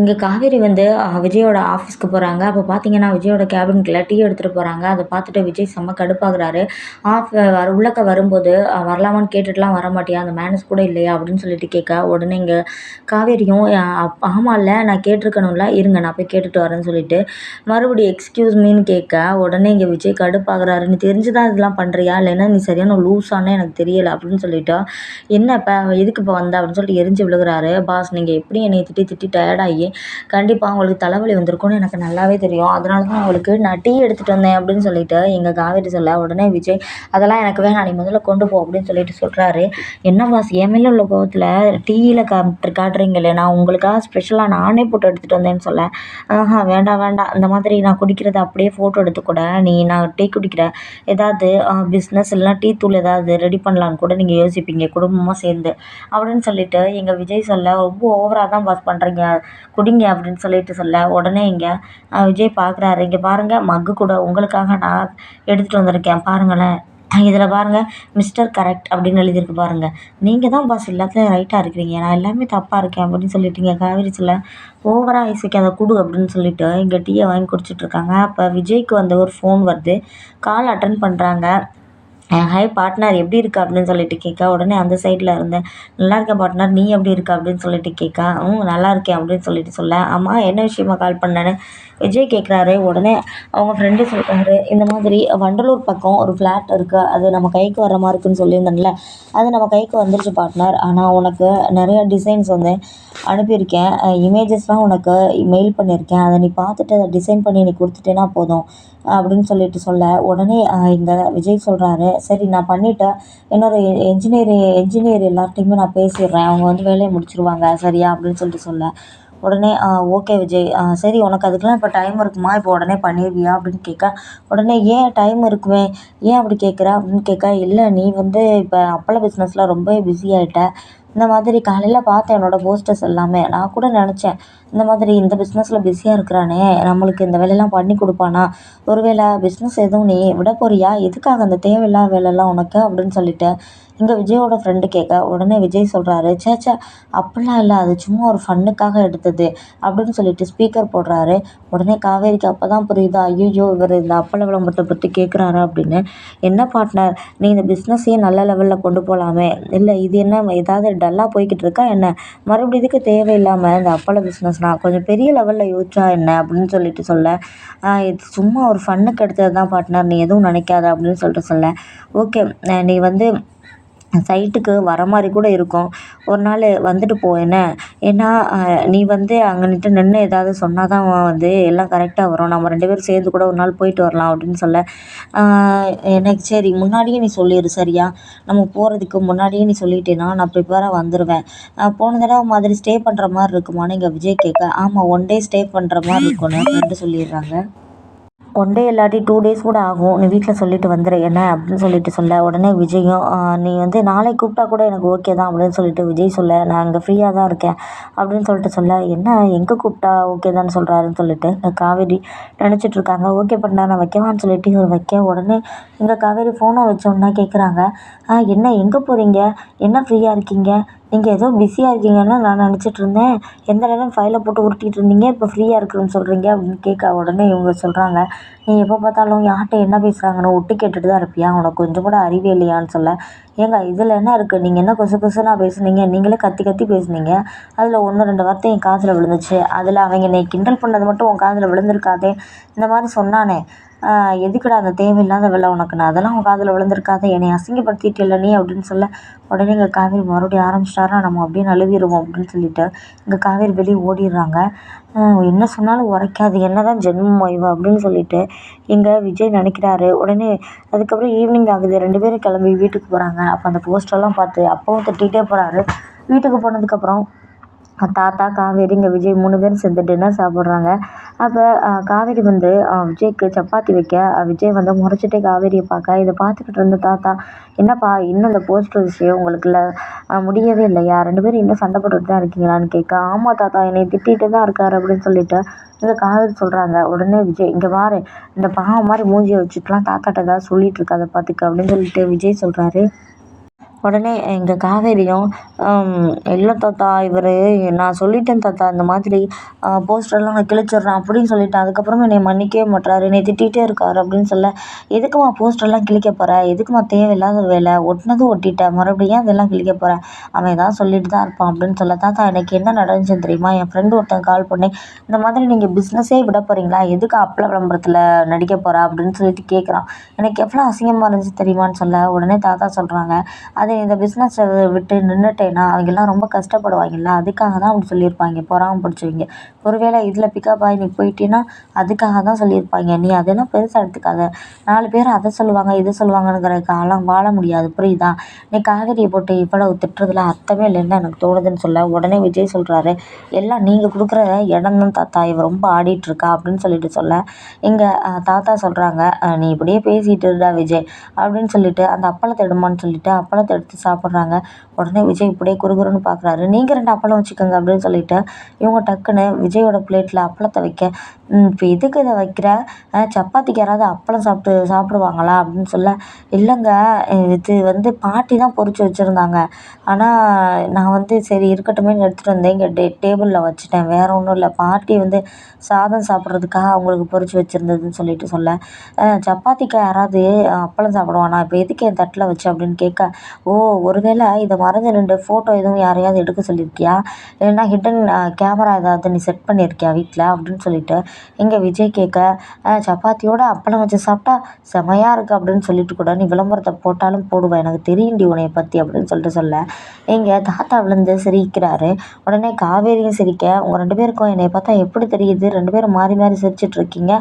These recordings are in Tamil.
இங்கே காவேரி வந்து விஜயோட ஆஃபீஸ்க்கு போகிறாங்க அப்போ பார்த்தீங்கன்னா விஜயோட கேபின்குள்ளே டீ எடுத்துகிட்டு போகிறாங்க அதை பார்த்துட்டு விஜய் செம்ம கடுப்பாகிறாரு. ஆஃப் வர உள்ளக்க வரும்போது வரலாமான்னு கேட்டுட்டுலாம் வர மாட்டியா அந்த மேனஸ் கூட இல்லையா? அப்படின்னு சொல்லிட்டு கேட்க உடனே இங்கே காவேரியும் ஆமாம்ல நான் கேட்டிருக்கணும்ல இருங்க நான் போய் கேட்டுட்டு வரேன்னு சொல்லிட்டு மறுபடியும் எக்ஸ்கியூஸ் மீன்னு கேட்க உடனே இங்கே விஜய் கடுப்பாகிறாரு. நீ தெரிஞ்சு தான் இதெல்லாம் பண்ணுறியா இல்லைன்னா நீ சரியான லூஸானே எனக்கு தெரியலை அப்படின்னு சொல்லிட்டு என்ன இப்போ எதுக்கு இப்போ வந்த? அப்படின்னு சொல்லிட்டு எரிஞ்சு விழுகிறாரு. பாஸ் நீங்கள் எப்படி என்னை திட்டி திட்டி டயர்டாகி கண்டிப்பாக அவங்களுக்கு தலைவலி வந்திருக்கும்னு எனக்கு நல்லாவே தெரியும். அதனால தான் அவங்களுக்கு நான் டீ எடுத்துகிட்டு வந்தேன் அப்படின்னு சொல்லிவிட்டு எங்கள் காவேரி சொல்ல உடனே விஜய் அதெல்லாம் எனக்கு வேணாம் நீ முதல்ல கொண்டு போ அப்படின்னு சொல்லிட்டு சொல்கிறாரு என்ன பாஸ் என் மேலே உள்ள கோவத்தில் டீயில் காட்டு காட்டுறீங்களே நான் உங்களுக்காக ஸ்பெஷலாக நானே போட்டு எடுத்துகிட்டு வந்தேன்னு சொல்ல. ஆஹா வேண்டாம் வேண்டாம். இந்த மாதிரி நான் குடிக்கிறத அப்படியே ஃபோட்டோ எடுத்துக்கூட நீ நான் டீ குடிக்கிற ஏதாவது பிஸ்னஸ் இல்லைனா டீ தூள் ஏதாவது ரெடி பண்ணலான்னு கூட நீங்கள் யோசிப்பீங்க குடும்பமாக சேர்ந்து. அப்படின்னு சொல்லிட்டு எங்கள் விஜய் சொல்ல ரொம்ப ஓவராக தான் பாஸ் பண்ணுறீங்க குடிங்க அப்படின்னு சொல்லிட்டு சொல்ல உடனே இங்கே விஜய் பார்க்குறாரு இங்கே பாருங்கள் மக்கு கூட உங்களுக்காக நான் எடுத்துகிட்டு வந்திருக்கேன் பாருங்களேன். இதில் பாருங்கள் மிஸ்டர் கரெக்ட் அப்படின்னு எழுதியிருக்கு பாருங்கள் நீங்கள் தான் பாஸ் எல்லாத்துலேயும் ரைட்டாக இருக்கிறீங்க. நான் எல்லாமே தப்பாக இருக்கேன் அப்படின்னு சொல்லிட்டீங்க காவேரி சொல்ல. ஓவராக ஐஸ் வைக்காத குடு அப்படின்னு சொல்லிட்டு இங்கே டீயை வாங்கி குடிச்சிட்ருக்காங்க அப்போ விஜய்க்கு வந்து ஒரு ஃபோன் வருது. கால் அட்டன் பண்ணுறாங்க ஹாய் பார்ட்னர் எப்படி இருக்கா? அப்படின்னு சொல்லிட்டு கேட்க உடனே அந்த சைடில் இருந்தேன். நல்லா இருக்கேன் பார்ட்னர் நீ எப்படி இருக்க? அப்படின்னு சொல்லிட்டு கேட்க ம் நல்லா இருக்கேன் அப்படின்னு சொல்லிட்டு சொல்ல ஆமாம் என்ன விஷயமா கால் பண்ணேன்னு? விஜய் கேட்குறாரு உடனே அவங்க ஃப்ரெண்டு சொல்கிறாரு இந்த மாதிரி வண்டலூர் பக்கம் ஒரு ஃப்ளாட் இருக்குது அது நம்ம கைக்கு வர மாதிரி இருக்குன்னு சொல்லியிருந்தேன்ல அது நம்ம கைக்கு வந்துருச்சு பார்ட்னர் ஆனால் உனக்கு நிறைய டிசைன்ஸ் வந்து அனுப்பியிருக்கேன். இமேஜஸ்லாம் உனக்கு மெயில் பண்ணியிருக்கேன். அதை நீ பார்த்துட்டு அதை டிசைன் பண்ணி நீ கொடுத்துட்டேன்னா போதும் அப்படின்னு சொல்லிட்டு சொல்ல. உடனே இங்கே விஜய் சொல்கிறாரு சரி நான் பண்ணிவிட்டேன் என்னோட என்ஜினியர் என்ஜினியர் எல்லார்ட்டையுமே நான் பேசிடுறேன். அவங்க வந்து வேலையை முடிச்சிருவாங்க சரியா? அப்படின்னு சொல்லிட்டு சொல்ல. உடனே ஓகே விஜய். சரி உனக்கு அதுக்கெலாம் இப்போ டைம் இருக்குமா? இப்போ உடனே பண்ணிடுவியா அப்படின்னு கேட்க உடனே ஏன் டைம் இருக்குமே? ஏன் அப்படி கேட்குற? அப்படின்னு கேட்க இல்லை நீ வந்து இப்போ அப்பள பிஸ்னஸில் ரொம்ப பிஸி ஆகிட்ட இந்த மாதிரி காலையில் பார்த்தேன் என்னோடய போஸ்டர்ஸ் எல்லாமே. நான் கூட நினச்சேன் இந்த மாதிரி இந்த பிஸ்னஸில் பிஸியாக இருக்கிறானே நம்மளுக்கு இந்த வேலையெல்லாம் பண்ணி கொடுப்பானா? ஒரு வேளை பிஸ்னஸ் எதுவும் நீ விட போறியா? எதுக்காக அந்த தேவையில்லாத வேலைலாம் உனக்கு? அப்படின்னு சொல்லிட்டு இங்கே விஜயோட ஃப்ரெண்டு கேட்க உடனே விஜய் சொல்கிறாரு சேச்சா சே அப்படிலாம் இல்லை அது சும்மா ஒரு ஃபன்னுக்காக எடுத்தது. அப்படின்னு சொல்லிட்டு ஸ்பீக்கர் போடுறாரு. உடனே காவேரிக்கு அப்போ தான் புரியுதா? ஐயோ இவர் இந்த அப்பள விளம்பரத்தை பற்றி கேட்குறாரு அப்படின்னு. என்ன பார்ட்னர் நீ இந்த பிஸ்னஸையே நல்ல லெவலில் கொண்டு போகலாமே இல்லை இது என்ன ஏதாவது டல்லாக போய்கிட்டு இருக்கா என்ன? மறுபடியும் இதுக்கு தேவையில்லாமல் இந்த அப்பள பிஸ்னஸ் பிஸ்னஸ்னால் கொஞ்சம் பெரிய லெவலில் யோசிச்சா என்ன அப்படின்னு சொல்லிட்டு சொல்ல இது சும்மா ஒரு ஃபன்னுக்கு எடுத்தது தான் பார்ட்னர் நீ எதுவும் நினைக்காத அப்படின்னு சொல்லிட்டு சொல்ல. ஓகே நீ வந்து சைட்டுக்கு வர மாதிரி கூட இருக்கும். ஒரு நாள் வந்துட்டு போ என்ன? ஏன்னா நீ வந்து அங்கே நின்று ஏதாவது சொன்னால் தான் வந்து எல்லாம் கரெக்டாக வரும். நம்ம ரெண்டு பேரும் சேர்ந்து கூட ஒரு நாள் போயிட்டு வரலாம் அப்படின்னு சொல்ல. எனக்கு சரி முன்னாடியே நீ சொல்லிடு சரியா? நம்ம போகிறதுக்கு முன்னாடியே நீ சொல்லிட்டேன்னா நான் ப்ரிப்பேராக வந்துடுவேன் போன தடவை மாதிரி ஸ்டே பண்ணுற மாதிரி இருக்குமான்னு இங்கே விஜய் கேட்க ஆமாம் ஒன் டே ஸ்டே பண்ணுற மாதிரி இருக்கும்னு அப்படின்ட்டு சொல்லிடுறாங்க. ஒன் டே இல்லாட்டி டூ டேஸ் கூட ஆகும். நீ வீட்டில் சொல்லிட்டு வந்துடு என்ன அப்படின்னு சொல்லிட்டு சொல்ல. உடனே விஜயும் நீ வந்து நாளைக்கு கூப்பிட்டா கூட எனக்கு ஓகே தான் அப்படின்னு சொல்லிட்டு விஜய் சொல்ல நான் இங்கே ஃப்ரீயாக தான் இருக்கேன் அப்படின்னு சொல்லிட்டு சொல்ல என்ன எங்கே கூப்பிட்டா ஓகே தான் சொல்கிறாருன்னு சொல்லிட்டு காவேரி நினச்சிட்டு இருக்காங்க. ஓகே பண்ணா நான் வைக்கவான்னு சொல்லிட்டு இவர் வைக்க உடனே இங்கே காவேரி ஃபோனை வச்சோன்னா கேட்குறாங்க என்ன எங்கே போகிறீங்க என்ன ஃப்ரீயாக இருக்கீங்க? நீங்கள் ஏதோ பிஸியாக இருக்கீங்கன்னு நான் நினச்சிட்டு இருந்தேன் எந்த நேரம் ஃபைலை போட்டு உருட்டிட்டு இருந்தீங்க? இப்போ ஃப்ரீயாக இருக்குதுன்னு சொல்கிறீங்க அப்படின்னு கேட்க உடனே இவங்க சொல்கிறாங்க நீ எப்போ பார்த்தாலும் யார்கிட்ட என்ன பேசுகிறாங்கன்னு ஒட்டு கேட்டுட்டு தான் இருப்பியா? உனக்கு கொஞ்சம் கூட அறிவே இல்லையான்னு சொல்ல. ஏங்க இதில் என்ன இருக்குது நீங்கள் என்ன கொசு கொசுனா பேசுனீங்க? நீங்களே கத்தி கத்தி பேசுனீங்க. அதில் ஒன்று ரெண்டு வார்த்தை என் காதில் விழுந்துச்சு. அதில் அவங்க என்னை கிண்டல் பண்ணது மட்டும் உன் காதில் விழுந்திருக்காதே. இந்த மாதிரி சொன்னானே. எதுக்குடா அந்த தேவையில்லாத வேலை உனக்கு? நான் அதெல்லாம் உன் காதில் விழுந்திருக்காதே. என்னை அசிங்கப்படுத்திட்டில்ல நீ அப்படின்னு சொல்ல உடனே இங்கே காவேரி மறுபடியும் ஆரம்பிச்சிட்டாரா நம்ம அப்படியே நழுவிடுவோம் அப்படின்னு சொல்லிட்டு இங்கே காவேரி வெளியே ஓடிடுறாங்க. என்ன சொன்னாலும் உரைக்காது. என்ன தான் ஜென்மம் இவ அப்படின்னு சொல்லிட்டு இங்கே விஜய் நினைக்கிறாரு. உடனே அதுக்கப்புறம் ஈவினிங் ஆகுது. ரெண்டு பேரும் கிளம்பி வீட்டுக்கு போகிறாங்க அப்போ அந்த போஸ்டர்லாம் பார்த்து அப்பவும் திட்டிகிட்டே போகிறாரு வீட்டுக்கு போனதுக்கப்புறம் தாத்தா காவேரி இங்கே விஜய் மூணு பேரும் சேர்ந்து டின்னர் சாப்பிட்றாங்க. அப்போ காவேரி வந்து விஜய்க்கு சப்பாத்தி வைக்க விஜய் வந்து முறைச்சிட்டே காவேரியை பார்க்க இதை பார்த்துக்கிட்டு இருந்த தாத்தா என்னப்பா இன்னும் இந்த போஸ்டர் விஷயம் உங்களுக்குள்ள முடியவே இல்லையா ரெண்டு பேரும் இன்னும் சண்டை போட்டுட்டு தான் இருக்கீங்களான்னு கேட்க ஆமாம் தாத்தா என்னை திட்டிகிட்டு தான் இருக்காரு அப்படின்னு சொல்லிட்டு இங்கே காவேரி சொல்கிறாங்க உடனே விஜய் இங்கே பாரு இந்த பாவம் மாதிரி மூஞ்சியை வச்சுட்டுலாம் தாத்தாட்ட ஏதாவது சொல்லிட்டு இருக்காத பார்த்துக்க அப்படின்னு சொல்லிட்டு விஜய் சொல்கிறாரு உடனே எங்கள் காவேரியும் இல்லை தாத்தா இவர் நான் சொல்லிட்டேன் தாத்தா இந்த மாதிரி போஸ்டர்லாம் நான் கிழிச்சிட்றேன் அப்படின்னு சொல்லிவிட்டேன் அதுக்கப்புறமா என்னை மன்னிக்கவே மாட்றாரு. என்னை திட்டிகிட்டே இருக்கார் அப்படின்னு சொல்ல எதுக்கும்மா போஸ்டர்லாம் கிழிக்க போகிற எதுக்கும்மா தேவையில்லாத வேலை? ஒட்டினதும் ஒட்டிட்டேன். மறுபடியும் ஏன் இதெல்லாம் கிழிக்க போகிற அவன் ஏதாவது சொல்லிட்டு தான் இருப்பான் அப்படின்னு சொல்ல தாத்தா எனக்கு என்ன நடந்துச்சுன்னு தெரியுமா? என் ஃப்ரெண்டு ஒருத்தன் கால் பண்ணி இந்த மாதிரி நீங்கள் பிஸ்னஸே விட போகிறீங்களா எதுக்கு அப்பள விளம்பரத்தில் நடிக்க போகிறா அப்படின்னு சொல்லிட்டு கேட்குறான் எனக்கு எவ்வளோ அசிங்கமாக இருந்துச்சு தெரியுமான்னு சொல்ல உடனே தாத்தா சொல்கிறாங்க அது இந்த பிஸ்னஸை விட்டு நின்றுட்டேன்னா அவங்கெல்லாம் ரொம்ப கஷ்டப்படுவாங்கல்ல. அதுக்காக தான் அப்படி சொல்லியிருப்பாங்க. பொறாமை பிடிச்சவங்க. ஒருவேளை இதில் பிக்கப் ஆகி நீ போயிட்டீன்னா அதுக்காக தான் சொல்லியிருப்பாங்க. நீ அதெல்லாம் பெருசாக எடுத்துக்காத. நாலு பேர் அதை சொல்லுவாங்க இதை சொல்லுவாங்கங்கிற காலம் வாழ முடியாது. புரியுதா? நீ காவேரியை போட்டு இவ்வளவு திட்டுறதுல அர்த்தமே இல்லைன்னு தான் எனக்கு தோணுதுன்னு சொல்ல உடனே விஜய் சொல்கிறாரு எல்லாம் நீங்கள் கொடுக்குற இடம் தான் தாத்தா. இவ ரொம்ப ஆடிட்டுருக்கா அப்படின்னு சொல்லிட்டு சொல்ல எங்கள் தாத்தா சொல்கிறாங்க நீ இப்படியே பேசிகிட்டு இருந்தா விஜய் அப்படின்னு சொல்லிட்டு அந்த அப்பளத்தை எடுமான்னு சொல்லிட்டு அப்பளத்தை எடுத்து சாப்பிட்றாங்க. உடனே விஜய் இப்படியே குறுகுறுன்னு பார்க்குறாரு. நீங்கள் ரெண்டு அப்பளம் வச்சுக்கோங்க அப்படின்னு சொல்லிட்டு இவங்க டக்குன்னு விஜயோட பிளேட்டில் அப்பளத்தை வைக்க இப்போ எதுக்கு இதை வைக்கிற? சப்பாத்திக்கு யாராவது அப்பளம் சாப்பிட்டு சாப்பிடுவாங்களா? அப்படின்னு சொல்ல இல்லைங்க இது வந்து பாட்டி தான் பொறிச்சு வச்சுருந்தாங்க. ஆனால் நான் வந்து சரி இருக்கட்டுமேன்னு எடுத்துகிட்டு வந்தேன். இங்கே டே டேபிளில் வச்சுட்டேன். வேறு ஒன்றும் இல்லை. பாட்டி வந்து சாதம் சாப்பிட்றதுக்காக அவங்களுக்கு பொறிச்சு வச்சுருந்ததுன்னு சொல்லிட்டு சொல்ல சப்பாத்திக்கு யாராவது அப்பளம் சாப்பிடுவானா? இப்போ எதுக்கு என் தட்டில் வச்சு? அப்படின்னு கேட்க ஓ ஒருவேளை இதை மறந்து நின்று ஃபோட்டோ எதுவும் யாரையாவது எடுக்க சொல்லியிருக்கியா? இல்லைன்னா ஹிட்டன் கேமரா ஏதாவது நீ செட் பண்ணியிருக்கியா வீட்டில் அப்படின்னு சொல்லிட்டு இங்கே விஜய் கேட்க சப்பாத்தியோட அப்பளம் வச்சு சாப்பிட்டா செமையாக இருக்குது அப்படின்னு சொல்லிட்டு கூட நீ விளம்பரத்தை போட்டாலும் போடுவேன் எனக்கு தெரியும்டி உன்னைய பற்றி அப்படின்னு சொல்லிட்டு சொல்ல. எங்கள் தாத்தா விழுந்து சிரிக்கிறாரு. உடனே காவேரியும் சிரிக்க உங்கள் ரெண்டு பேருக்கும் என்னை பார்த்தா எப்படி தெரியுது? ரெண்டு பேரும் மாறி மாறி சிரிச்சிட்ருக்கீங்க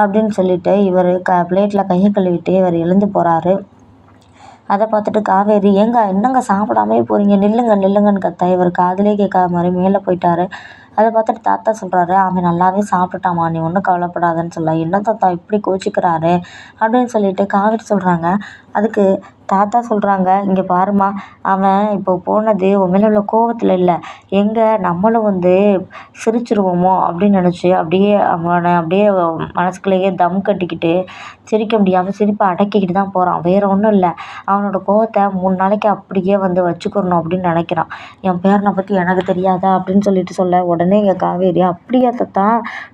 அப்படின்னு சொல்லிட்டு இவர் க பிளேட்டில் கையை கழுவிட்டு இவர் எழுந்து போகிறாரு அதை பார்த்துட்டு காவேரி ஏங்க என்னங்க சாப்பிடாமயே போகிறீங்க நில்லுங்க நில்லுங்கன்னு கத்த இவர் காதிலே கேட்காத மாதிரி மேலே போயிட்டாரு. அதை பார்த்துட்டு தாத்தா சொல்கிறாரு அவன் நல்லாவே சாப்பிட்டுட்டாம்மா நீ ஒன்றும் கவலைப்படாதன்னு சொல்ல. என்ன தாத்தா இப்படி கோச்சிக்கிறாரு? அப்படின்னு சொல்லிட்டு காவேரி சொல்கிறாங்க அதுக்கு தாத்தா சொல்கிறாங்க இங்கே பாரும்மா அவன் இப்போ போனது உன் மேலே உள்ள கோவத்தில் இல்லை. எங்கே நம்மளும் வந்து சிரிச்சிருவோமோ? அப்படின்னு நினச்சி அப்படியே அவனை அப்படியே மனசுக்குள்ளேயே தம் கட்டிக்கிட்டு சிரிக்க முடியாமல் சிரிப்பை அடக்கிக்கிட்டு தான் போகிறான் வேறு ஒன்றும் இல்லை. அவனோட கோவத்தை மூணு நாளைக்கு அப்படியே வந்து வச்சுக்கிறணும் அப்படின்னு நினைக்கிறான். என் பேரனை பற்றி எனக்கு தெரியாதா? அப்படின்னு சொல்லிட்டு சொல்ல உடனே எங்கள் காவேரி அப்படியா தாத்தா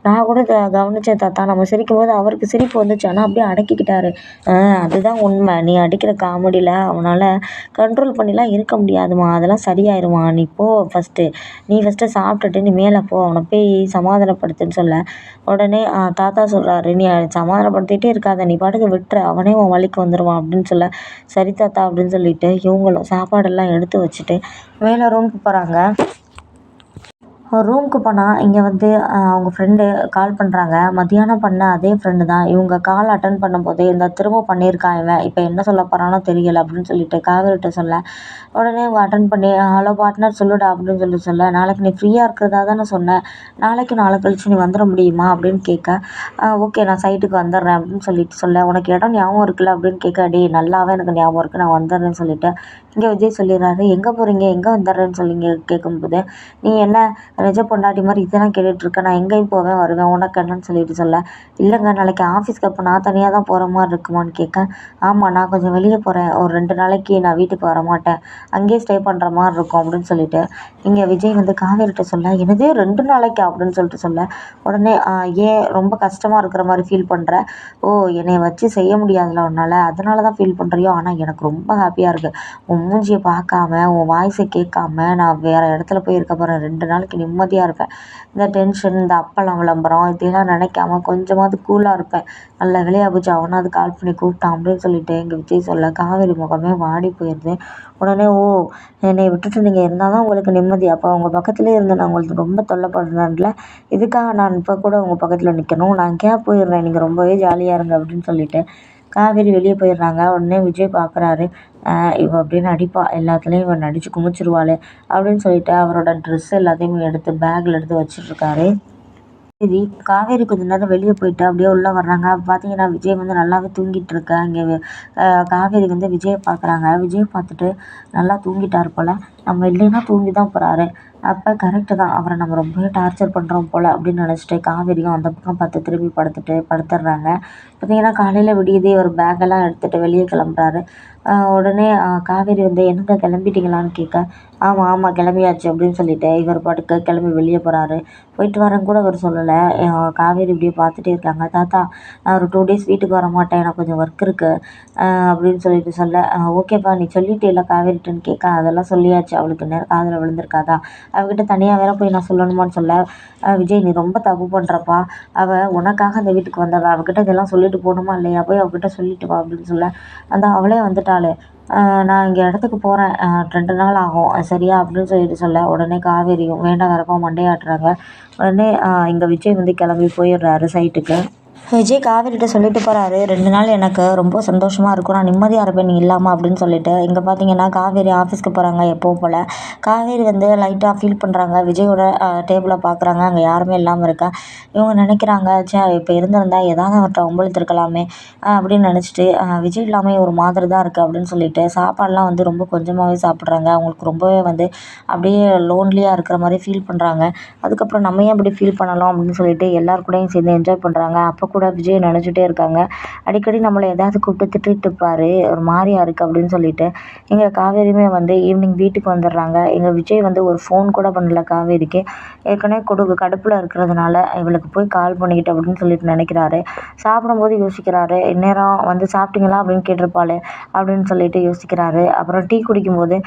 நான் கூட கவனித்தேன் தாத்தா. நம்ம சிரிக்கும் போது அவருக்கு சிரிப்பு வந்துச்சு. ஆனால் அப்படியே அடக்கிக்கிட்டாரு. அதுதான் உண்மை. நீ அடிக்கிற காமெடியில் அவனால் கண்ட்ரோல் பண்ணிலாம் இருக்க முடியாதும்மா. அதெல்லாம் சரியாயிரும்மா. நீ போ ஃபஸ்ட்டு நீ ஃபஸ்ட்டு சாப்பிட்டுட்டு நீ மேலே போ. அவனை போய் சமாதானப்படுத்துன்னு சொல்ல. உடனே தாத்தா சொல்கிறாரு நீ சமாதானப்படுத்திகிட்டே இருக்காத. நீ பாட்டுக்கு விட்டுற அவனே உன் வழிக்கு வந்துடுவான் அப்படின்னு சொல்ல. சரி தாத்தா. அப்படின்னு சொல்லிட்டு இவங்களும் சாப்பாடெல்லாம் எடுத்து வச்சுட்டு மேலே ரூமுக்கு போகிறாங்க ரூமுக்கு போனால் இங்கே வந்து அவங்க ஃப்ரெண்டு கால் பண்ணுறாங்க மத்தியானம் பண்ண அதே ஃப்ரெண்டு தான். இவங்க கால் அட்டன் பண்ணும்போது இந்த திரும்ப பண்ணியிருக்கான் இவன். இப்போ என்ன சொல்ல போகிறானோ தெரியல அப்படின்னு சொல்லிட்டு காவேரிகிட்ட சொல்ல உடனே அவங்க அட்டன் பண்ணி ஹலோ பார்ட்னர் சொல்லுடா அப்படின்னு சொல்லி சொல்ல நாளைக்கு நீ ஃப்ரீயாக இருக்கிறதா தானே சொன்னேன் நாளைக்கு நாளை கழிச்சு நீ வந்துட முடியுமா? அப்படின்னு கேட்க ஓகே நான் சைட்டுக்கு வந்துடுறேன் அப்படின்னு சொல்லிட்டு சொல்ல உனக்கு இடம் ஞாபகம் இருக்குல்ல? அப்படின்னு கேட்க டே நல்லாவே எனக்கு ஞாபகம் இருக்குது நான் வந்துடுறேன்னு சொல்லிட்டு இங்கே விஜய் சொல்லிடுறாரு. எங்கே போகிறீங்க எங்கே வந்துடுறேன்னு சொல்லிங்க. கேட்கும்போது நீ என்ன நிஜ பொண்டாட்டி மாதிரி இதெல்லாம் கேட்டுட்ருக்க நான் எங்கேயும் போவேன் வருவேன் உனக்கு என்னன்னு சொல்லிட்டு சொல்ல. இல்லைங்க நாளைக்கு ஆஃபீஸ்க்கு அப்போ நான் தனியாக தான் போகிற மாதிரி இருக்குமான்னு கேட்க ஆமாம் நான் கொஞ்சம் வெளியே போகிறேன் ஒரு ரெண்டு நாளைக்கு நான் வீட்டுக்கு வர மாட்டேன். அங்கேயே ஸ்டே பண்ணுற மாதிரி இருக்கும் அப்படின்னு சொல்லிட்டு. இங்கே விஜய் வந்து காவேரிட்ட சொல்ல எனதே ரெண்டு நாளைக்கு அப்படின்னு சொல்லிட்டு சொல்ல. உடனே ஏன் ரொம்ப கஷ்டமாக இருக்கிற மாதிரி ஃபீல் பண்ணுற ஓ என்னை வச்சு செய்ய முடியாதுல்ல உன்னால். அதனால தான் ஃபீல் பண்ணுறியோ ஆனால் எனக்கு ரொம்ப ஹாப்பியாக இருக்குது உன் மூஞ்சியை பார்க்காம உன் வாய்ஸை கேட்காம நான் வேறு இடத்துல போய் இருக்க போகிறேன் ரெண்டு நாளைக்கு நிம்மதியாக இருப்பேன். இந்த டென்ஷன் இந்த அப்பளம் விளம்பரம் இதெல்லாம் நினைக்காம கொஞ்சமாவது கூலாக இருப்பேன். நல்ல வேலையாக போச்சு அவனாவது கால் பண்ணி கூப்பிட்டான் அப்படின்னு சொல்லிட்டு எங்கள் விஜய் சொல்ல காவேரி முகமே வாடி போயிடுது உடனே ஓ என்னை விட்டுட்டு நீங்கள் இருந்தால் தான் உங்களுக்கு நிம்மதி. அப்போ உங்கள் பக்கத்துலேயே இருந்து நான் உங்களுக்கு ரொம்ப தொல்லைப்படுறேன்ல. இதுக்காக நான் இப்போ கூட உங்கள் பக்கத்தில் நிற்கணும் நான் கேப் போயிடுறேன். நீங்கள் ரொம்பவே ஜாலியாக இருங்க அப்படின்னு சொல்லிட்டு காவேரி வெளியே போயிடுறாங்க. உடனே விஜய் பார்க்குறாரு இவள் அப்படியே நடிப்பா. எல்லாத்துலேயும் இவள் நடித்து குமிச்சிருவாளே அப்படின்னு சொல்லிட்டு அவரோட ட்ரெஸ் எல்லாத்தையும் எடுத்து பேக்கில் எடுத்து வச்சிட்ருக்காரு. சரி காவேரி கொஞ்ச நேரம் வெளியே போயிட்டு அப்படியே உள்ளே வர்றாங்க. பார்த்தீங்கன்னா விஜய் வந்து நல்லாவே தூங்கிட்டு இருக்கா இங்கே காவேரி வந்து விஜயை பார்க்குறாங்க விஜய் பார்த்துட்டு நல்லா தூங்கிட்டார் போல். நம்ம இல்லைன்னா தூங்கி தான் போகிறாரு அப்போ கரெக்டு தான். அவரை நம்ம ரொம்பவே டார்ச்சர் பண்ணுறோம் போல் அப்படின்னு நினச்சிட்டு காவேரியும் அந்த பக்கம் பார்த்து திரும்பி படுத்துட்டு படுத்துடுறாங்க. பார்த்தீங்கன்னா காலையில் விடியதே ஒரு பேக்கெல்லாம் எடுத்துகிட்டு வெளியே கிளம்புறாரு. உடனே காவேரி வந்து என்னங்க கிளம்பிட்டீங்களான்னு கேட்க ஆமாம் ஆமாம் கிளம்பியாச்சு அப்படின்னு சொல்லிட்டு இவர் பாட்டுக்கு கிளம்பி வெளியே போகிறாரு போயிட்டு வரேன் கூட அவர் சொல்லலை. காவேரி இப்படியே பார்த்துட்டே இருக்காங்க. தாத்தா நான் ஒரு டூ டேஸ் வீட்டுக்கு வர மாட்டேன். எனக்கு கொஞ்சம் ஒர்க் இருக்குது அப்படின்னு சொல்லிட்டு சொல்ல ஓகேப்பா நீ சொல்லிட்டேல்ல காவேரிட்டன்னு கேட்க. அதெல்லாம் சொல்லியாச்சு. அவளுக்கு நேரம் காதில் விழுந்திருக்காதா? அவகிட்ட தனியாக வேற போய் நான் சொல்லணுமான்னு சொல்ல விஜய் நீ ரொம்ப தப்பு பண்ணுறப்பா அவள் உனக்காக அந்த வீட்டுக்கு வந்தவ. அவகிட்ட இதெல்லாம் சொல்லிட்டு போகணுமா இல்லையா? போய் அவகிட்ட சொல்லிட்டு வா. அப்படின்னு சொல்ல அந்த அவளே வந்துட்டாளே. நான் இங்கே இடத்துக்கு போகிறேன் ரெண்டு நாள் ஆகும். சரியா? அப்படின்னு சொல்லிட்டு சொல்ல. உடனே காவேரியும் வேண்டாம் வரப்போ மண்டையாட்டுறாங்க. உடனே இங்கே விஜய் வந்து கிளம்பி போயிடுறாரு சைட்டுக்கு விஜய் காவேரிகிட்ட சொல்லிட்டு போகிறாரு ரெண்டு நாள் எனக்கு ரொம்ப சந்தோஷமாக இருக்கும். நான் நிம்மதியாக இருப்பேன். நீ இல்லாமல் அப்படின்னு சொல்லிட்டு. இங்கே பார்த்தீங்கன்னா காவேரி ஆஃபீஸ்க்கு போகிறாங்க எப்போவும் போல். காவேரி வந்து லைட்டாக ஃபீல் பண்ணுறாங்க விஜயோட டேபிளை பார்க்குறாங்க அங்கே யாருமே இல்லாமல் இருக்கா? இவங்க நினைக்கிறாங்க சே இப்போ இருந்திருந்தா ஏதாவது அவர்கிட்ட ஒம்பளுத்திருக்கலாமே அப்படின்னு நினச்சிட்டு விஜய் இல்லாமல் ஒரு மாதிரி தான் இருக்குது அப்படின்னு சொல்லிட்டு சாப்பாடெலாம் வந்து ரொம்ப கொஞ்சமாகவே சாப்பிட்றாங்க. அவங்களுக்கு ரொம்பவே வந்து அப்படியே லோன்லியாக இருக்கிற மாதிரி ஃபீல் பண்ணுறாங்க அதுக்கப்புறம் நம்ம ஏன் இப்படி ஃபீல் பண்ணலாம் அப்படின்னு சொல்லிட்டு எல்லாருக்கூடையும் சேர்ந்து என்ஜாய் பண்ணுறாங்க அப்போ கூட விஜய் நினச்சிட்டே இருக்காங்க. அடிக்கடி நம்மளை ஏதாவது கூப்பிட்டு திட்டிட்டு இருப்பார். ஒரு மாதிரியா இருக்குது அப்படின்னு சொல்லிட்டு எங்கள் காவேரியுமே வந்து ஈவினிங் வீட்டுக்கு வந்துடுறாங்க. எங்கள் விஜய் வந்து ஒரு ஃபோன் கூட பண்ணல காவேரிக்கு. ஏற்கனவே கொடுக்கு கடுப்பில் இருக்கிறதுனால இவளுக்கு போய் கால் பண்ணிக்கிட்டு அப்படின்னு சொல்லிட்டு நினைக்கிறாரு. சாப்பிடும்போது யோசிக்கிறாரு. இந்நேரம் வந்து சாப்பிட்டீங்களா? அப்படின்னு கேட்டிருப்பாள் அப்படின்னு சொல்லிட்டு யோசிக்கிறாரு. அப்புறம் டீ குடிக்கும்போது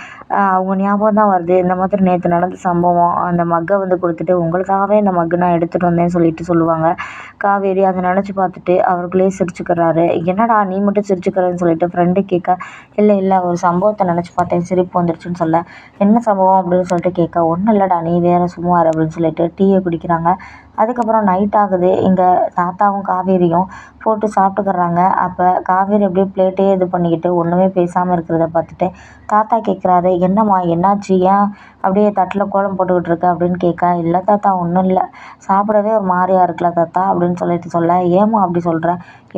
அவங்க ஞாபகம் தான் வருது. இந்த மாதிரி நேற்று நடந்த சம்பவம் அந்த மக்கை வந்து கொடுத்துட்டு உங்களுக்காகவே இந்த மக்கு நான் எடுத்துகிட்டு வந்தேன்னு சொல்லிட்டு சொல்லுவாங்க. காவேரி அதை நினச்சி பார்த்துட்டு அவருக்குள்ளேயே சிரிச்சுக்கிறாரு. என்னடா நீ மட்டும் சிரிச்சுக்கிறேன்னு சொல்லிட்டு ஃப்ரெண்டு கேட்க இல்லை இல்லை ஒரு சம்பவத்தை நினச்சி பார்த்தேன். சிரிப்பு வந்துருச்சுன்னு சொல்ல. என்ன சம்பவம்? அப்படின்னு சொல்லிட்டு கேட்க ஒன்றும் இல்லைடா நீ வேறு சும்மா அப்படின்னு சொல்லிட்டு டீயை குடிக்கிறாங்க. அதுக்கப்புறம் நைட் ஆகுது. இங்கே தாத்தாவும் காவேரியும் போட்டு சாப்பிட்டுக்கறாங்க. அப்போ காவேரி அப்படியே பிளேட்டே இது பண்ணிக்கிட்டு ஒன்றுமே பேசாமல் இருக்கிறத பார்த்துட்டு தாத்தா கேட்குறாரு என்னம்மா என்னாச்சு? ஏன் அப்படியே தட்டில் கோலம் போட்டுக்கிட்டு இருக்க? அப்படின்னு கேட்க இல்லை தாத்தா ஒன்றும் இல்லை. சாப்பிடவே ஒரு மாதிரியா இருக்குல்ல தாத்தா? அப்படின்னு சொல்லிட்டு சொல்ல ஏம்மா அப்படி சொல்கிற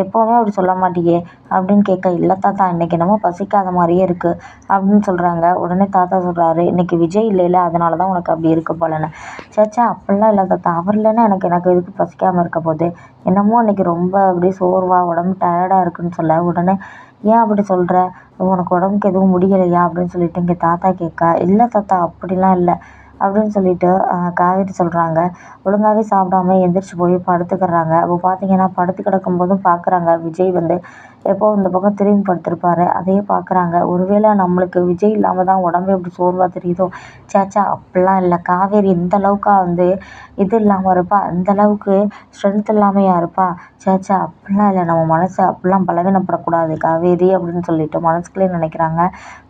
எப்போவுமே அப்படி சொல்ல மாட்டியே. அப்படின்னு கேட்க இல்லை தாத்தா இன்றைக்கி என்னமோ பசிக்காத மாதிரியே இருக்குது அப்படின்னு சொல்கிறாங்க உடனே தாத்தா சொல்கிறாரு இன்றைக்கி விஜய் இல்லைல்ல அதனால தான் உனக்கு அப்படி இருக்க போலன்னு. சேச்சா அப்படிலாம் இல்லை தாத்தா. அவர் இல்லைன்னா எனக்கு எனக்கு எதுக்கு பசிக்காமல் இருக்க போகுது? என்னமோ இன்றைக்கி ரொம்ப அப்படியே சோர்வாக உடம்பு டயர்டாக இருக்குன்னு சொல்ல. உடனே ஏன் அப்படி சொல்கிற உனக்கு உடம்புக்கு எதுவும் முடியலையா? அப்படின்னு சொல்லிட்டு இங்கே தாத்தா கேட்க இல்லை தாத்தா அப்படிலாம் இல்லை. அப்படின்னு சொல்லிட்டு காவேரி சொல்கிறாங்க ஒழுங்காகவே சாப்பிடாம எந்திரிச்சு போய் படுத்துக்கிறாங்க. அப்போ பார்த்தீங்கன்னா படுத்து கிடக்கும்போதும் பார்க்குறாங்க விஜய் வந்து எப்போ இந்த பக்கம் திரும்பி படுத்திருப்பாரு அதையே பார்க்குறாங்க ஒருவேளை நம்மளுக்கு விஜய் இல்லாமல் தான் உடம்பு எப்படி சோர்வாக தெரியுதோ. சேச்சா அப்படிலாம் இல்லை. காவேரி இந்த அளவுக்கா வந்து இது இல்லாமல் இருப்பா? இந்த அளவுக்கு ஸ்ட்ரென்த் இல்லாமையா இருப்பா? சேச்சா அப்படிலாம் இல்லை. நம்ம மனசு அப்படிலாம் பலவீனப்படக்கூடாது காவேரி அப்படின்னு சொல்லிட்டு மனசுக்குள்ளே நினைக்கிறாங்க.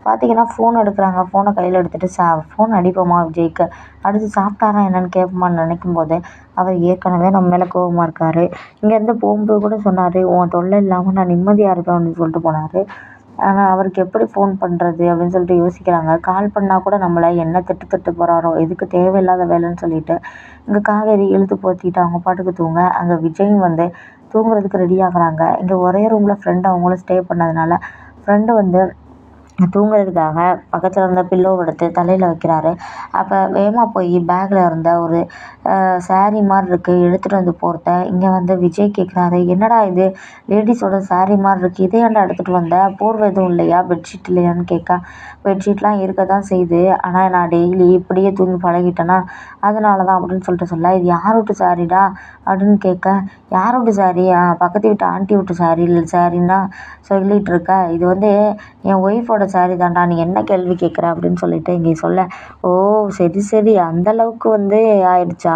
பார்த்தீங்கன்னா ஃபோன் எடுக்கிறாங்க. ஃபோனை கையில் எடுத்துகிட்டு சா ஃபோன் அடிப்போமா விஜய்க்கு? அடுத்து சாப்பிட்டாரா என்னன்னு கேட்போமான்னு நினைக்கும் போது அவர் ஏற்கனவே நம்ம மேலே கோபமாக இருக்கார். இங்கேருந்து போகும்போது கூட சொன்னார் உன் தொல்லை இல்லாமல் நான் நிம்மதியாக இருப்பேன் அப்படின்னு சொல்லிட்டு போனார். ஆனால் அவருக்கு எப்படி ஃபோன் பண்ணுறது அப்படின்னு சொல்லிட்டு யோசிக்கிறாங்க. கால் பண்ணால் கூட நம்மளை என்ன திட்டு திட்டு போகிறாரோ எதுக்கு தேவையில்லாத வேலைன்னு சொல்லிட்டு இங்கே காவேரி இழுத்து போத்திட்டு அவங்க பாட்டுக்கு தூங்க. அங்கே விஜயும் வந்து தூங்குறதுக்கு ரெடி ஆகுறாங்க. இங்கே ஒரே ரூமில் ஃப்ரெண்டு அவங்களும் ஸ்டே பண்ணதுனால ஃப்ரெண்டு வந்து தூங்குறதுக்காக பக்கத்தில் இருந்த பில்லோவை எடுத்து தலையில் வைக்கிறாரு. அப்போ வேகமாக போய் பேக்கில் இருந்த ஒரு ஸாரி மாதிரி இருக்குது எடுத்துகிட்டு வந்து போர்த்த. இங்கே வந்து விஜய் கேட்குறாரு என்னடா இது? லேடிஸோட ஸாரி மாதிரி இருக்குது இதை ஏன்டா எடுத்துகிட்டு வந்த? போர்வை எதுவும் இல்லையா? பெட்ஷீட் இல்லையான்னு கேட்க பெட்ஷீட்லாம் இருக்க தான் செய்யுது ஆனால் நான் டெய்லி இப்படியே தூங்கி பழகிட்டேனா? அதனால தான் அப்படின்னு சொல்லிட்டு சொல்ல இது யார் வீட்டு ஸாரிடா அப்படின்னு கேட்க யார் வீட்டு ஸாரி பக்கத்து வீட்டு ஆண்ட்டி வீட்டு ஸாரி ஸாரின்னா சொல்லிகிட்டு இருக்க. இது வந்து என் ஒய்ஃபோட சாரி தான்டா. நீ என்ன கேள்வி கேட்குற? அப்படின்னு சொல்லிட்டு இங்கே சொல்ல ஓ சரி சரி. அந்தளவுக்கு வந்து ஆயிடுச்சா?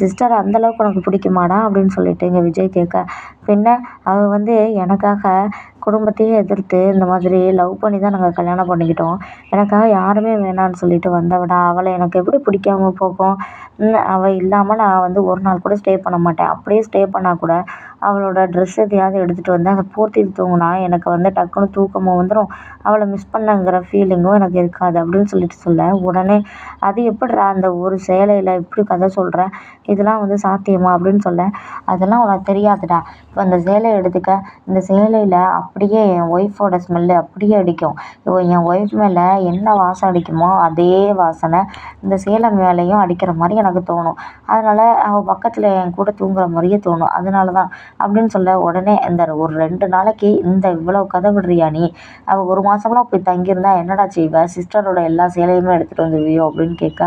சிஸ்டர் அந்தளவுக்கு உனக்கு பிடிக்குமாடா? அப்படின்னு சொல்லிட்டு இங்கே விஜய் கேட்க பின்ன அவள் வந்து எனக்காக குடும்பத்தையே எதிர்த்து இந்த மாதிரி லவ் பண்ணி தான் நாங்கள் கல்யாணம் பண்ணிக்கிட்டோம். எனக்காக யாருமே வேணான்னு சொல்லிட்டு வந்தவடா அவளை எனக்கு எப்படி பிடிக்காம போகும்? அவள் இல்லாமல் நான் வந்து ஒரு நாள் கூட ஸ்டே பண்ண மாட்டேன். அப்படியே ஸ்டே பண்ணால் கூட அவளோட ட்ரெஸ் எதையாவது எடுத்துகிட்டு வந்து அதை போர்த்திட்டு தூங்கினா எனக்கு வந்து டக்குன்னு தூக்கமும் வந்துடும் அவளை மிஸ் பண்ணங்கிற ஃபீலிங்கும் எனக்கு இருக்காது அப்படின்னு சொல்லிட்டு சொல்ல. உடனே அது எப்படிடா அந்த ஒரு சேலையில் இப்படி கதை சொல்கிற இதெல்லாம் வந்து சாத்தியமா? அப்படின்னு சொல்ல. அதெல்லாம் உனக்கு தெரியாதுடா. இப்போ அந்த சேலையை எடுத்துக்க. இந்த சேலையில் அப்படியே என் ஒய்ஃபோட ஸ்மெல்லு அப்படியே அடிக்கும். என் ஒய்ஃப் மேலே என்ன வாசம் அடிக்குமோ அதே வாசனை இந்த சேலை மேலேயும் அடிக்கிற மாதிரி எனக்கு தோணும். அதனால் அவள் பக்கத்தில் என் கூட தூங்குற மாதிரியே தோணும். அதனால தான் அப்படின்னு சொல்ல உடனே இந்த ஒரு ரெண்டு நாளைக்கு இந்த இவ்வளோ கதை விடுறியா நீ? அவள் ஒரு மாதம்லாம் போய் தங்கியிருந்தா என்னடா செய்வ? சிஸ்டரோட எல்லா சேலையுமே எடுத்துகிட்டு வந்துடுவியோ அப்படின்னு கேட்க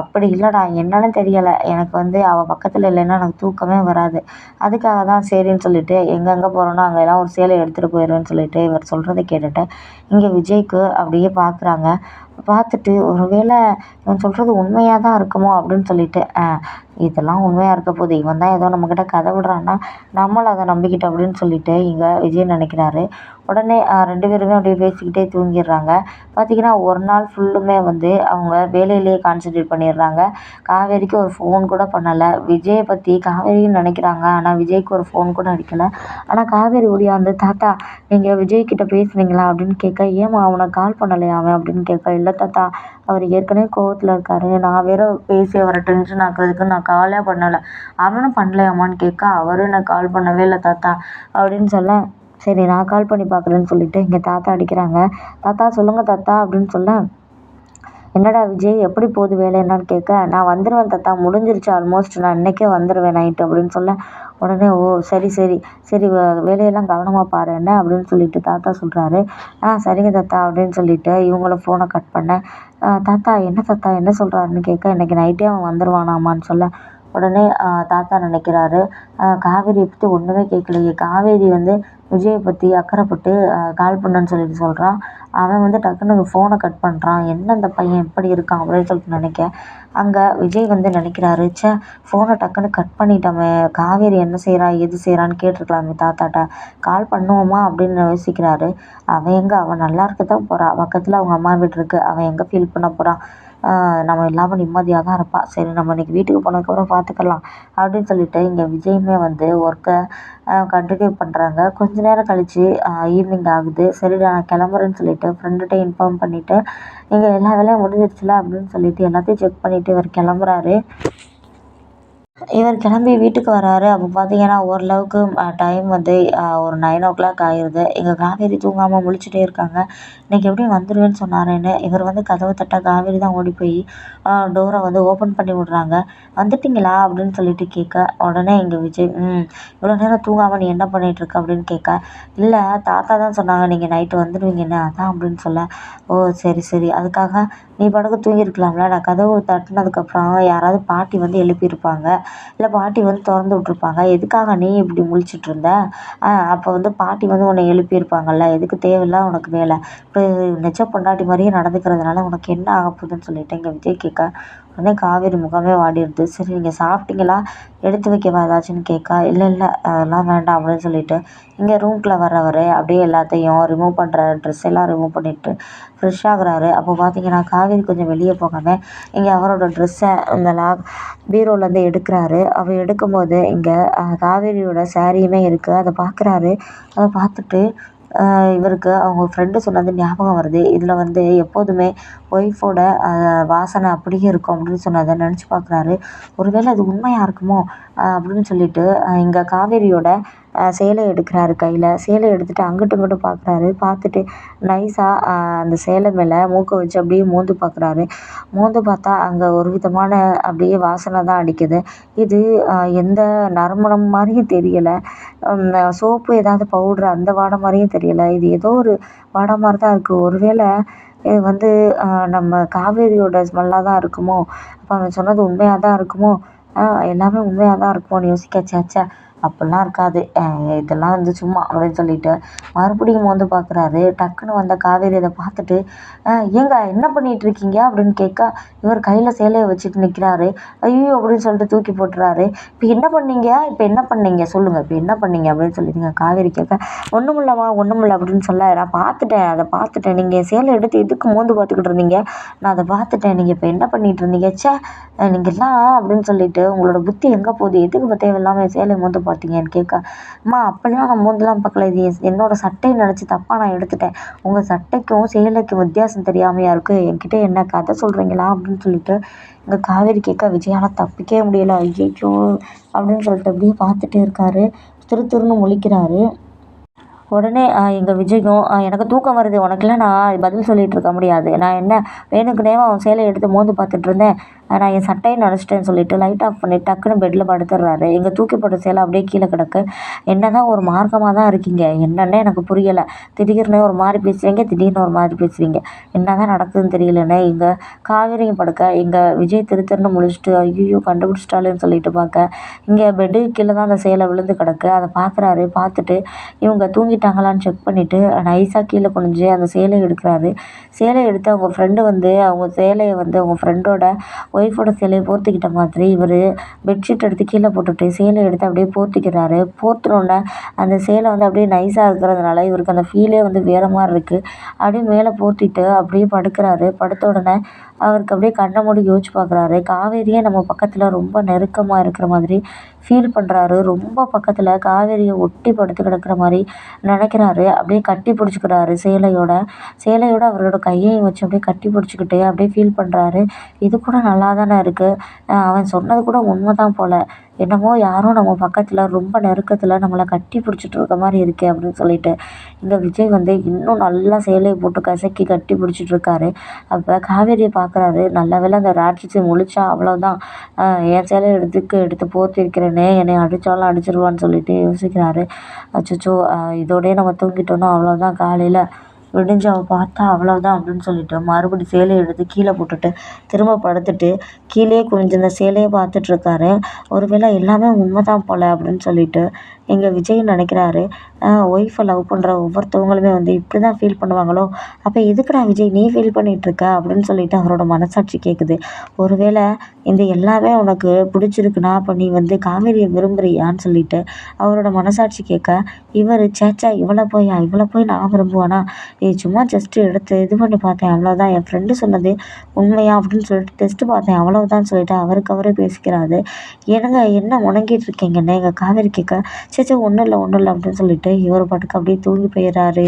அப்படி இல்லைடா என்னன்னு தெரியலை. எனக்கு வந்து அவள் பக்கத்தில் இல்லைன்னா எனக்கு தூக்கமே வராது. அதுக்காக தான் சரின்னு சொல்லிட்டு எங்கெங்கே போகிறோன்னா அங்கெல்லாம் ஒரு சேலை எடுத்துகிட்டு போயிடுவேன்னு சொல்லிட்டு இவர் சொல்கிறத கேட்டுட்டு இங்கே விஜய்க்கு அப்படியே பார்க்குறாங்க பார்த்துட்டு ஒரு வேளை இவன் சொல்கிறது உண்மையாக தான் இருக்குமோ அப்படின்னு சொல்லிட்டு இதெல்லாம் உண்மையாக இருக்க போகுது. இவன் தான் ஏதோ நம்மக்கிட்ட கதை விடுறான்னா நம்மளும் அதை நம்பிக்கிட்டோம் அப்படின்னு சொல்லிட்டு இங்கே விஜய் நினைக்கிறாரு. உடனே ரெண்டு பேருமே அப்படியே பேசிக்கிட்டே தூங்கிடுறாங்க. பார்த்திங்கன்னா ஒரு நாள் ஃபுல்லுமே வந்து அவங்க வேலையிலேயே கான்சன்ட்ரேட் பண்ணிடுறாங்க. காவேரிக்கு ஒரு ஃபோன் கூட பண்ணலை. விஜயை பற்றி காவேரியும் நினைக்கிறாங்க. ஆனால் விஜய்க்கு ஒரு ஃபோன் கூட அடிக்கலை. ஆனால் காவேரி ஓடியாந்து தாத்தா நீங்கள் விஜய்கிட்ட பேசுனீங்களா? அப்படின்னு கேட்க ஏமா அவனை கால் பண்ணலையா அவன்? அப்படின்னு கேட்க இல்லை தாத்தா அவர் ஏற்கனவே கோவத்தில் இருக்கார். நான் வேற பேசி அவரை டென்ஷன் ஆக்குறதுக்கு நான் காலே பண்ணலை. அவனும் பண்ணலையாமான்னு கேட்க அவரும் நான் கால் பண்ணவே இல்லை தாத்தா அப்படின்னு சொல்ல சரி நான் கால் பண்ணி பார்க்குறேன்னு சொல்லிட்டு இங்கே தாத்தா அடிக்கிறாங்க. தாத்தா சொல்லுங்கள் தாத்தா அப்படின்னு சொல்ல என்னடா விஜய் எப்படி போகுது வேலை என்னன்னு கேட்க நான் வந்துடுவேன் தாத்தா முடிஞ்சிருச்சு ஆல்மோஸ்ட் நான் இன்றைக்கே வந்துடுவேன் நைட்டு அப்படின்னு சொல்ல உடனே ஓ சரி சரி சரி வேலையெல்லாம் கவனமாக பாரு என்ன அப்படின்னு சொல்லிட்டு தாத்தா சொல்கிறாரு ஆ சரிங்க தாத்தா அப்படின்னு சொல்லிட்டு இவங்கள ஃபோனை கட் பண்ண தாத்தா என்ன தாத்தா என்ன சொல்கிறாருன்னு கேட்க இன்றைக்கி நைட்டே அவன் வந்துடுவானாமான்னு சொல்ல. உடனே தாத்தா நினைக்கிறாரு. காவேரியை பற்றி ஒன்றுமே கேட்கலையே. காவேரி வந்து விஜயை பற்றி அக்கறைப்பட்டு கால் பண்ணுன்னு சொல்லிட்டு சொல்கிறான் அவன் வந்து டக்குன்னு ஃபோனை கட் பண்ணுறான் என்ன இந்த பையன்? எப்படி இருக்கான் அப்படின்னு சொல்லிட்டு நினைக்க. அங்கே விஜய் வந்து நினைக்கிறாரு ச்சே ஃபோனை டக்குன்னு கட் பண்ணிட்டோமே. காவேரி என்ன செய்கிறா எது செய்கிறான்னு கேட்டிருக்கலாமே தாத்தாட்ட. கால் பண்ணுவோமா? அப்படின்னு யோசிக்கிறாரு. அவன் எங்கே? அவன் நல்லா இருக்க தான் போகிறான் பக்கத்தில் அவங்க அம்மா வீடு இருக்குது அவன் எங்கே ஃபீல் பண்ண போகிறான் நம்ம இல்லாமல் நிம்மதியாக தான் இருப்பாள் சரி நம்ம இன்றைக்கி வீட்டுக்கு போனதுக்கப்புறம் பார்த்துக்கலாம் அப்படின்னு சொல்லிட்டு இங்கே விஜயுமே வந்து ஒர்க்கை கண்டினியூ பண்ணுறாங்க கொஞ்ச நேரம் கழித்து ஈவினிங் ஆகுது. சரி நான் கிளம்புறேன்னு சொல்லிட்டு ஃப்ரெண்டுகிட்ட இன்ஃபார்ம் பண்ணிவிட்டு இங்கே எல்லா வேலையும் முடிஞ்சிடுச்சுல அப்படின்னு சொல்லிட்டு எல்லாத்தையும் செக் பண்ணிவிட்டு இவர் கிளம்புறாரு. இவர் கிளம்பி வீட்டுக்கு வராரு. அப்போ பார்த்தீங்கன்னா ஓரளவுக்கு டைம் வந்து ஒரு நைன் ஓ கிளாக் ஆயிடுது எங்கள் காவேரி தூங்காமல் முழிச்சிட்டே இருக்காங்க. இன்றைக்கி எப்படியும் வந்துடுவேன்னு சொன்னாருன்னு இவர் வந்து கதவை தட்ட காவேரி தான் ஓடி போய் டோரை வந்து ஓப்பன் பண்ணி விட்றாங்க. வந்துட்டிங்களா? அப்படின்னு சொல்லிட்டு கேட்க உடனே எங்கள் விஜய் ம் இவ்வளோ நேரம் தூங்காமல் நீ என்ன பண்ணிகிட்ருக்க அப்படின்னு கேட்க இல்லை தாத்தா தான் சொன்னாங்க நீங்கள் நைட்டு வந்துடுவீங்கன்னு அதான் அப்படின்னு சொல்ல ஓ சரி சரி. அதுக்காக நீ பாட்டுக்கு தூங்கியிருக்கலாம்ல. நான் கதவு தட்டினதுக்கப்புறம் யாராவது பாட்டி வந்து எழுப்பியிருப்பாங்க. இல்லை பாட்டி வந்து திறந்து விட்ருப்பாங்க எதுக்காக நீ இப்படி முழிச்சிட்ருந்த அப்போ வந்து பாட்டி வந்து உன்னை எழுப்பியிருப்பாங்கல்ல. எதுக்கு தேவையில்ல உனக்கு வேலை? இப்போ நிஜ பொண்டாட்டி மாதிரியே நடந்துக்கிறதுனால உனக்கு என்ன ஆக போகுதுன்னு சொல்லிட்டு இங்கே விஜய் கேட்க உடனே காவேரி முகமே வாடிடுது. சரி நீங்கள் சாப்பிட்டீங்களா? எடுத்து வைக்கவா ஏதாச்சும்னு கேட்கா இல்லை இல்லை அதெல்லாம் வேண்டாம் அப்படின்னு சொல்லிட்டு இங்கே ரூம்குள்ளே வர்றவர் அப்படியே எல்லாத்தையும் ரிமூவ் பண்ணுற ட்ரெஸ் எல்லாம் ரிமூவ் பண்ணிவிட்டு ஃப்ரெஷ் ஆகுறாரு. அப்போ பார்த்தீங்கன்னா காவேரி கொஞ்சம் வெளியே போகாமல் இங்கே அவரோட ட்ரெஸ்ஸை அந்த லாக் பீரோலேருந்து எடுக்கிறாரு. அவர் எடுக்கும்போது இங்கே காவேரியோட சாரியுமே இருக்குது அதை பார்க்குறாரு அதை பார்த்துட்டு இவருக்கு அவங்க ஃப்ரெண்டு சொன்னது ஞாபகம் வருது. இதில் வந்து எப்போதுமே ஒய்ஃபோட வாசனை அப்படியே இருக்கும் அப்படின்னு சொன்னதை நினச்சி பார்க்குறாரு. ஒருவேளை அது உண்மையாக இருக்குமோ அப்படின்னு சொல்லிட்டு இங்கே காவேரியோட சேலை எடுக்கிறாரு கையில். சேலை எடுத்துகிட்டு அங்கிட்டும் இங்கிட்டும் பார்க்குறாரு. பார்த்துட்டு நைஸாக அந்த சேலை மேலே மூக்கை வச்சு அப்படியே மோந்து பார்க்குறாரு. மோந்து பார்த்தா அங்கே ஒரு விதமான அப்படியே வாசனை தான் அடிக்குது. இது எந்த நறுமணம் மாதிரியும் தெரியலை. சோப்பு ஏதாவது பவுட்ரு அந்த வாடை மாதிரியும் தெரியலை. இது ஏதோ ஒரு வாடை மாதிரி தான் இருக்குது ஒரு வேளை இது வந்து நம்ம காவேரியோட ஸ்மெல்லாக தான் இருக்குமோ? அப்போ அவன் சொன்னது உண்மையாக தான் இருக்குமோ எல்லாமே உண்மையாக தான் இருக்குமோன்னு யோசிக்க ச்சே. அப்படிலாம் இருக்காது. இதெல்லாம் வந்து சும்மா அப்படின்னு சொல்லிட்டு மறுபடியும் வந்து பார்க்குறாரு டக்குன்னு வந்த காவேரி அதை பார்த்துட்டு ஏங்க என்ன பண்ணிகிட்டு இருக்கீங்க? அப்படின்னு கேட்க இவர் கையில் சேலையை வச்சுட்டு நிற்கிறாரு ஐயோ அப்படின்னு சொல்லிட்டு தூக்கி போட்டுறாரு. இப்போ என்ன பண்ணீங்க? இப்போ என்ன பண்ணீங்க? சொல்லுங்கள் இப்போ என்ன பண்ணீங்க? அப்படின்னு சொல்லிட்டுங்க காவேரி கேட்க ஒன்றும் இல்லைம்மா ஒன்றும் இல்லை அப்படின்னு சொல்ல நான் பார்த்துட்டேன் அதை பார்த்துட்டேன். நீங்கள் சேலை எடுத்து எதுக்கு மோந்து பார்த்துக்கிட்டு இருந்தீங்க? நான் அதை பார்த்துட்டேன். நீங்கள் இப்போ என்ன பண்ணிகிட்டு இருந்தீங்க? ச்சே எல்லாம் அப்படின்னு சொல்லிட்டு உங்களோட புத்தி எங்கே போகுது? எதுக்கு தேவையில்லாமல் சேலை மோந்து பார்த்தீங்கன்னு கேட்க அம்மா அப்படிலாம் நான் மோந்தெலாம் பார்க்கல. இது என்னோடய சட்டையை நினச்சி தப்பாக நான் எடுத்துட்டேன். உங்கள் சட்டைக்கும் சேலைக்கும் வித்தியாசம் தெரியாமையா இருக்குது என்கிட்ட என்ன கதை சொல்கிறீங்களா அப்படின்னு சொல்லிட்டு இங்கே காவேரி கேட்க விஜயால் தப்பிக்கவே முடியல. ஐயோ அப்படின்னு சொல்லிட்டு அப்படியே பார்த்துட்டே இருக்காரு. திரு திருன்னு முழிக்கிறாரு. உடனே எங்கள் விஜயும் எனக்கு தூக்கம் வருது. உனக்கெல்லாம் நான் பதில் சொல்லிகிட்டு இருக்க முடியாது. நான் என்ன வேணுக்குனேவா அவன் சேலையை எடுத்து மோந்து பார்த்துட்டு இருந்தேன். நான் என் சட்டையை நனச்சிட்டேன்னு சொல்லிட்டு லைட் ஆஃப் பண்ணி டக்குன்னு பெட்டில் படுத்துடுறாரு. இங்கே தூக்கி போட்ட சேலை அப்படியே கீழே கிடக்கு. என்ன தான் ஒரு மார்க்கமாக தான் இருக்கீங்க? என்னன்னே எனக்கு புரியலை. திடீர்னு ஒரு மாதிரி பேசுவீங்க திடீர்னு ஒரு மாதிரி பேசுவீங்க என்ன தான் நடக்குதுன்னு தெரியலண்ணே. இங்கே காவேரியும் படுக்க இங்கே விஜய் திருத்தர்னு முழிச்சிட்டு ஐயோ கண்டுபிடிச்சிட்டாலேன்னு சொல்லிட்டு பார்க்க இங்கே பெட்டு கீழே தான் அந்த சேலை விழுந்து கிடக்கு. அதை பார்க்குறாரு. பார்த்துட்டு இவங்க தூங்கிட்டாங்களான்னு செக் பண்ணிவிட்டு நைஸாக கீழே குனிஞ்சு அந்த சேலையை எடுக்கிறாரு. சேலையை எடுத்து அவங்க ஃப்ரெண்டு வந்து அவங்க சேலையை வந்து அவங்க ஃப்ரெண்டோட ஒய்ஃபோட சேலையை போர்த்திக்கிட்ட மாதிரி இவர் பெட்ஷீட் எடுத்து கீழே போட்டுட்டு சேலையை எடுத்து அப்படியே போர்த்திக்கிறாரு. போர்த்துனோடனே அந்த சேலை வந்து அப்படியே நைஸாக இருக்கிறதுனால இவருக்கு அந்த ஃபீலே வந்து வேறு மாதிரி இருக்குது அப்படியே மேலே போர்த்திட்டு அப்படியே படுக்கிறாரு. படுத்த உடனே அவருக்கு அப்படியே கண்ணை மூடி யோசிச்சு பார்க்குறாரு. காவேரியே நம்ம பக்கத்தில் ரொம்ப நெருக்கமாக இருக்கிற மாதிரி ஃபீல் பண்ணுறாரு ரொம்ப பக்கத்தில் காவேரியை ஒட்டி படுத்து கிடக்கிற மாதிரி நினைக்கிறாரு. அப்படியே கட்டி பிடிச்சிக்கிறாரு சேலையோட. சேலையோட அவரோட கையையும் வச்சு அப்படியே கட்டி பிடிச்சிக்கிட்டு அப்படியே ஃபீல் பண்ணுறாரு இது கூட நல்லா தானே இருக்குது அவன் சொன்னது கூட உண்மை தான் போல். என்னமோ யாரோ நம்ம பக்கத்தில் ரொம்ப நெருக்கத்தில் நம்மளை கட்டி பிடிச்சிட்டு இருக்க மாதிரி இருக்கே அப்படின்னு சொல்லிட்டு இங்கே விஜய் வந்து இன்னும் நல்லா சேலையை போட்டு கசக்கி கட்டி பிடிச்சிட்டு இருக்காரு. அப்போ காவேரியை பார்க்குறாரு நல்ல வேலை அந்த ராட்சசி முழிச்சா அவ்வளோதான் என் சேலையை எடுத்துக்கு எடுத்து போர்த்திருக்கிறேனே என்னை அடித்தாலும் அடிச்சிருவான்னு சொல்லிட்டு யோசிக்கிறாரு. அச்சச்சோ இதோடய நம்ம தூங்கிட்டோன்னா அவ்வளோதான் காலையில். விடிஞ்சு அவள் பார்த்தா அவ்வளோதான் அப்படின்னு சொல்லிட்டு மறுபடி சேலையை எடுத்து கீழே போட்டுட்டு திரும்ப படுத்துட்டு கீழேயே அந்த சேலையை பார்த்துட்ருக்காரு ஒரு வேளை எல்லாமே உண்மை தான் போல் அப்படின்னு சொல்லிட்டு எங்கள் விஜய் நினைக்கிறாரு ஒய்ஃபை லவ் பண்ணுற ஒவ்வொருத்தவங்களுமே வந்து இப்படி தான் ஃபீல் பண்ணுவாங்களோ? அப்போ எதுக்குடா விஜய் நீ ஃபீல் பண்ணிகிட்ருக்க அப்படின்னு சொல்லிட்டு அவரோட மனசாட்சி கேட்குது ஒருவேளை இந்த எல்லாமே உனக்கு பிடிச்சிருக்குன்னா அப்போ நீ வந்து காவேரியை விரும்புகிறியான்னு சொல்லிட்டு அவரோட மனசாட்சி கேட்க இவர் சேச்சா இவளை போயா? இவளை போய் நான் விரும்புவேனா? ஏய் சும்மா ஜஸ்ட்டு எடுத்து இது பண்ணி பார்த்தேன் அவ்வளோதான் என் ஃப்ரெண்டு சொன்னது உண்மையா? அப்படின்னு சொல்லிட்டு டெஸ்ட்டு பார்த்தேன் அவ்வளோதான் சொல்லிட்டு அவருக்கு அவரே பேசிக்கிறாரு. என்னங்க என்ன உணங்கிட்டு இருக்கீங்கன்னு எங்கள் காவேரி கேட்க சேச்சே ஒன்றும் இல்லை ஒன்றும் இல்லை அப்படின்னு சொல்லிட்டு இவர் பாட்டுக்கு அப்படியே தூங்கி போயிடுறாரு.